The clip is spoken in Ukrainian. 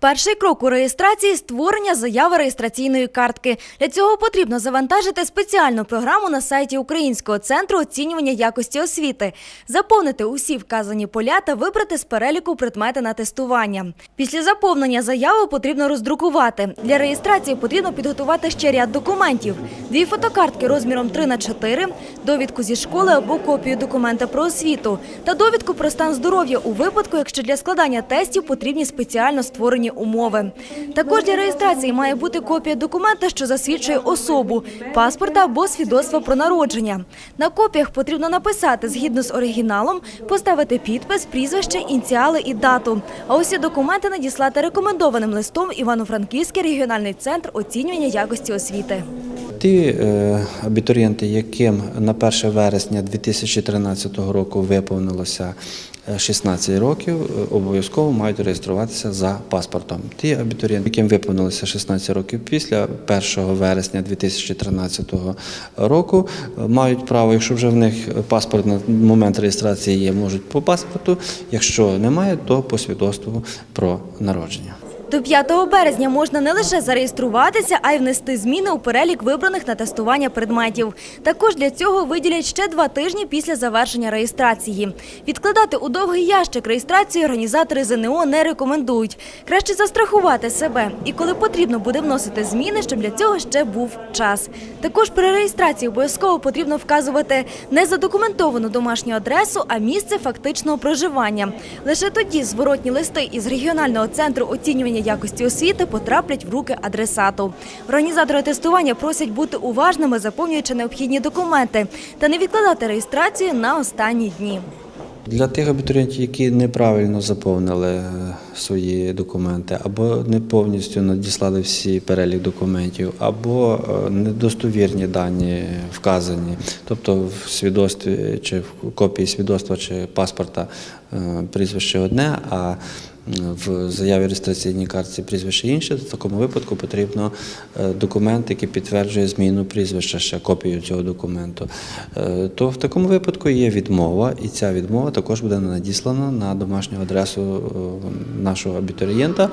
Перший крок у реєстрації створення заяви реєстраційної картки. Для цього потрібно завантажити спеціальну програму на сайті Українського центру оцінювання якості освіти, заповнити усі вказані поля та вибрати з переліку предмети на тестування. Після заповнення заяви потрібно роздрукувати. Для реєстрації потрібно підготувати ще ряд документів: дві фотокартки розміром 3 на 4, довідку зі школи або копію документа про освіту та довідку про стан здоров'я у випадку, якщо для складання тестів потрібні спеціально створені умови. Також для реєстрації має бути копія документа, що засвідчує особу, паспорта або свідоцтва про народження. На копіях потрібно написати згідно з оригіналом, поставити підпис, прізвище, ініціали і дату. А усі документи надіслати рекомендованим листом Івано-Франківський регіональний центр оцінювання якості освіти. Ті е, абітурієнти, яким на 1 вересня 2013 року виповнилося е, 16 років, е, обов'язково мають реєструватися за паспортом. Ті абітурієнти, яким виповнилося 16 років після 1 вересня 2013 року, е, мають право, якщо вже в них паспорт на момент реєстрації є, можуть по паспорту. Якщо немає, то по свідоцтву про народження. До 5 березня можна не лише зареєструватися, а й внести зміни у перелік вибраних на тестування предметів. Також для цього виділять ще два тижні після завершення реєстрації. Відкладати у довгий ящик реєстрацію організатори ЗНО не рекомендують. Краще застрахувати себе. І коли потрібно буде вносити зміни, щоб для цього ще був час. Також при реєстрації обов'язково потрібно вказувати не задокументовану домашню адресу, а місце фактичного проживання. Лише тоді зворотні листи із регіонального центру оцінювання якості освіти потраплять в руки адресату. Організатори тестування просять бути уважними, заповнюючи необхідні документи та не відкладати реєстрацію на останні дні. Для тих абітурієнтів, які неправильно заповнили е, свої документи, або не повністю надіслали всі перелік документів, або е, недостовірні дані вказані, тобто в свідоцтві чи в копії свідоцтва чи паспорта прізвище одне, а в заяві реєстраційній картці прізвище інше, в такому випадку потрібно е, документ, який підтверджує зміну прізвища, ще копію цього документу. Е, То в такому випадку є відмова, і ця відмова також буде надіслана на домашню адресу е, нашого абітурієнта.